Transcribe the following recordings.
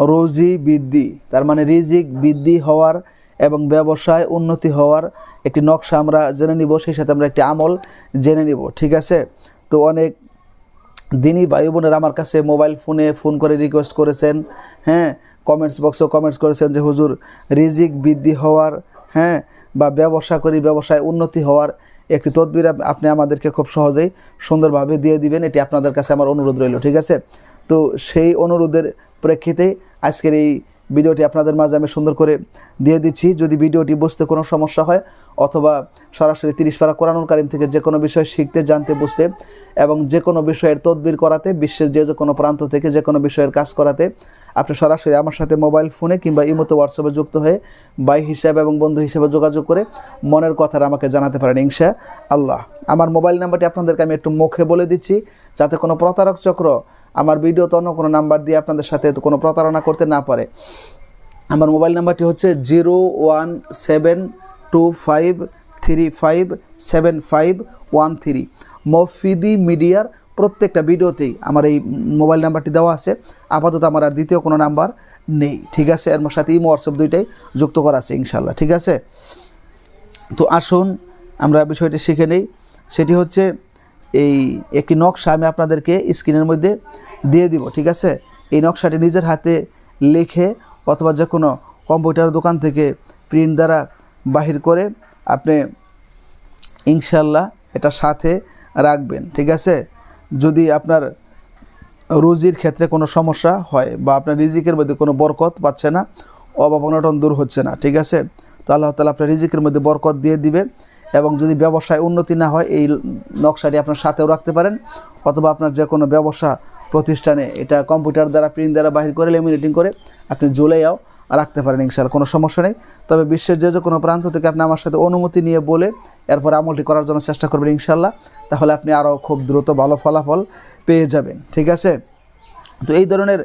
রোজি বৃদ্ধি, তার মানে রিজিক বৃদ্ধি হওয়ার এবং ব্যবসায় উন্নতি হওয়ার একটি নকশা আমরা জেনে নিব, সেই সাথে আমরা একটি আমল জেনে নিব, ঠিক আছে? তো অনেক দিনই ভাই বোনের আমার কাছে মোবাইল ফোনে ফোন করে রিকোয়েস্ট করেছেন হ্যাঁ? কমেন্টস বক্সেও কমেন্টস করেছেন যে, হুজুর, রিজিক বৃদ্ধি হওয়ার হ্যাঁ বা ব্যবসা করি, ব্যবসায় উন্নতি হওয়ার একটি তদবির আপনি আমাদেরকে খুব সহজেই সুন্দরভাবে দিয়ে দিবেন। এটি আপনাদের কাছে আমার অনুরোধ রইল, ঠিক আছে? তো সেই অনুরোধের প্রেক্ষিতে আজকের এই ভিডিওটি আপনাদের মাঝে আমি সুন্দর করে দিয়ে দিচ্ছি। যদি ভিডিওটি বুঝতে কোনো সমস্যা হয়, অথবা সরাসরি তিরিশ পারা কোরআনুল কারিম থেকে যে কোনো বিষয় শিখতে, জানতে, বুঝতে এবং যে কোনো বিষয়ের তদবির করাতে, বিশ্বের যে যে কোনো প্রান্ত থেকে যে কোনো বিষয়ের কাজ করাতে আপনি সরাসরি আমার সাথে মোবাইল ফোনে কিংবা ইমোতে হোয়াটসঅ্যাপে যুক্ত হয়ে বাই হিসাবে এবং বন্ধু হিসেবে যোগাযোগ করে মনের কথাটা আমাকে জানাতে পারেন ইনশা আল্লাহ আমার মোবাইল নাম্বারটি আপনাদেরকে আমি একটু মুখে বলে দিচ্ছি, যাতে কোনো প্রতারক চক্র আমার ভিডিওতে অন্য কোনো নাম্বার দিয়ে আপনাদের সাথে কোনো প্রতারণা করতে না পারে। আমার মোবাইল নাম্বারটি হচ্ছে zero one seven two five three five seven five one three. মফিদি মিডিয়ার প্রত্যেকটা ভিডিওতেই আমার এই মোবাইল নাম্বারটি দেওয়া আছে। আপাতত আমার আর দ্বিতীয় কোনো নাম্বার নেই। ঠিক আছে? এর সাথে ইমো হোয়াটসঅ্যাপ দুইটাই যুক্ত করা আছে ইনশাল্লাহ ঠিক আছে? তো আসুন, আমরা বিষয়টি শিখে নেই। সেটি হচ্ছে এই একটি নকশা আমি আপনাদেরকে স্ক্রিনের মধ্যে দিয়ে দিব, ঠিক আছে? এই নকশাটি নিজের হাতে লিখে অথবা যে কোনো কম্পিউটার দোকান থেকে প্রিন্ট দ্বারা বাহির করে আপনি ইনশাল্লাহ এটা সাথে রাখবেন, ঠিক আছে? যদি আপনার রুজির ক্ষেত্রে কোনো সমস্যা হয় বা আপনার রিজিকের মধ্যে কোনো বরকত পাচ্ছে না, অভাব অনটন দূর হচ্ছে না, ঠিক আছে? তো আল্লাহ তালা আপনার রিজিকের মধ্যে বরকত দিয়ে দিবে। এবং যদি ব্যবসায় উন্নতি না হয়, এই নকশাটি আপনার সাথেও রাখতে পারেন অথবা আপনার যে কোনো ব্যবসা প্রতিষ্ঠানে এটা কম্পিউটার দ্বারা, প্রিন্ট দ্বারা বাহির করে লেমিনেটিং করে আপনি জুলাইয়াও রাখতে পারেন ইনশাল্লাহ কোনো সমস্যা নেই। তবে বিশ্বের যে যে কোনো প্রান্ত থেকে আপনি আমার সাথে অনুমতি নিয়ে বলে এরপর আমলটি করার জন্য চেষ্টা করবেন ইনশাল্লাহ তাহলে আপনি আরও খুব দ্রুত ভালো ফলাফল পেয়ে যাবেন, ঠিক আছে? তো এই ধরনের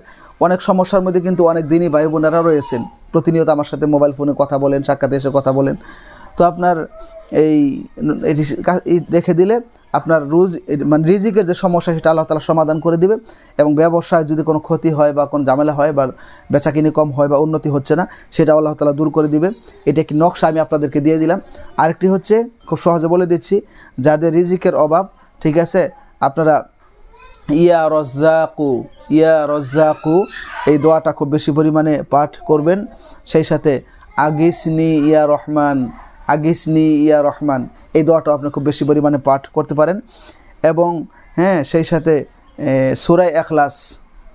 অনেক সমস্যার মধ্যে কিন্তু অনেক দিনই ভাই বোনেরা রয়েছেন। প্রতিনিয়ত আমার সাথে মোবাইল ফোনে কথা বলেন, সাক্ষাতে এসে কথা বলেন। তো আপনার এই রেখে দিলে আপনার রুজ মানে রিজিকের যে সমস্যা সেটা আল্লাহ তালা সমাধান করে দিবে এবং ব্যবসায় যদি কোনো ক্ষতি হয় বা কোনো ঝামেলা হয় বা বেচাকিনি কম হয় বা উন্নতি হচ্ছে না সেটা আল্লাহ তালা দূর করে দিবে। এটা একটি নকশা আমি আপনাদেরকে দিয়ে দিলাম। আরেকটি হচ্ছে, খুব সহজে বলে দিচ্ছি, যাদের রিজিকের অভাব, ঠিক আছে, আপনারা ইয়া রজ্জাকু ইয়া রজ্জাকু, এই দোয়াটা খুব বেশি পরিমাণে পাঠ করবেন। সেই সাথে, আগিসনি ইয়া রহমান আগিসনি ইয়া রহমান, এই দোয়াটা আপনি খুব বেশি পরিমাণে পাঠ করতে পারেন। এবং হ্যাঁ সেই সাথে সুরাই এখলাস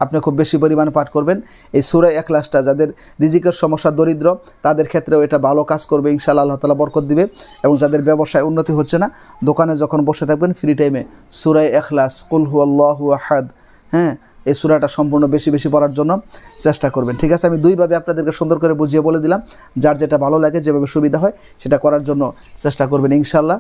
আপনি খুব বেশি পরিমাণে পাঠ করবেন। এই সুরাই এখলাসটা যাদের রিজিকের সমস্যা, দরিদ্র, তাদের ক্ষেত্রেও এটা ভালো কাজ করবে, ইনশাআল্লাহ আল্লাহ তালা বরকত দিবে। এবং যাদের ব্যবসায় উন্নতি হচ্ছে না, দোকানে যখন বসে থাকবেন ফ্রি টাইমে সুরাই এখলাস, কুল হু আল্লাহু আহাদ হ্যাঁ এই সুরাটা সম্পূর্ণ বেশি বেশি পড়ার জন্য চেষ্টা করবেন। ঠিক আছে, আমি দুইভাবে আপনাদেরকে সুন্দর করে বুঝিয়ে বলে দিলাম। যার যেটা ভালো লাগে, যেভাবে সুবিধা হয়, সেটা করার জন্য চেষ্টা করবেন ইনশাল্লাহ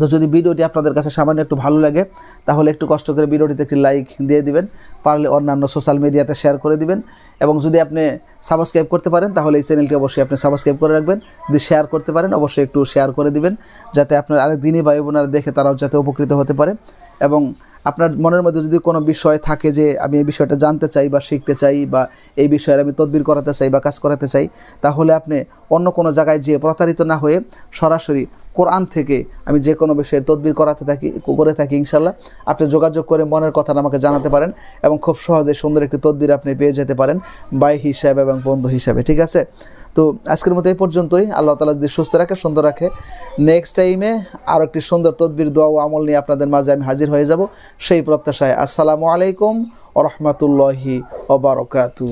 তো যদি ভিডিওটি আপনাদের কাছে সামান্য একটু ভালো লাগে, তাহলে একটু কষ্ট করে ভিডিওটিতে একটি লাইক দিয়ে দিবেন, পারলে অন্যান্য সোশ্যাল মিডিয়াতে শেয়ার করে দিবেন। এবং যদি আপনি সাবস্ক্রাইব করতে পারেন, তাহলে এই চ্যানেলটি অবশ্যই আপনি সাবস্ক্রাইব করে রাখবেন। যদি শেয়ার করতে পারেন, অবশ্যই একটু শেয়ার করে দিবেন, যাতে আপনার আরেক দিনই ভাই বোনেরা দেখে তারাও যাতে উপকৃত হতে পারে। এবং আপনার মনের মধ্যে যদি কোনো বিষয় থাকে যে আমি এই বিষয়টা জানতে চাই বা শিখতে চাই বা এই বিষয়ের আমি তদবির করাতে চাই বা কাজ করাতে চাই, তাহলে আপনি অন্য কোনো জায়গায় যেয়ে প্রতারিত না হয়ে সরাসরি কোরআন থেকে আমি যে কোনো বিষয়ের তদবির করাতে থাকি, করে থাকি ইনশাল্লাহ। আপনি যোগাযোগ করে মনের কথাটা আমাকে জানাতে পারেন এবং খুব সহজে সুন্দর একটি তদবির আপনি পেয়ে যেতে পারেন বাই হিসাবে এবং বন্ধু হিসাবে, ঠিক আছে? তো আজকের মতো এই পর্যন্তই। আল্লাহ তালা যদি সুস্থ রাখে, সুন্দর রাখে। নেক্সট টাইমে আরও একটি সুন্দর তদবির, দোয়া ও আমল নিয়ে আপনাদের মাঝে আমি হাজির হয়ে যাব। সেই প্রত্যাশায় আসসালামু আলাইকুম ও রহমতুল্লাহি ওবরকাতু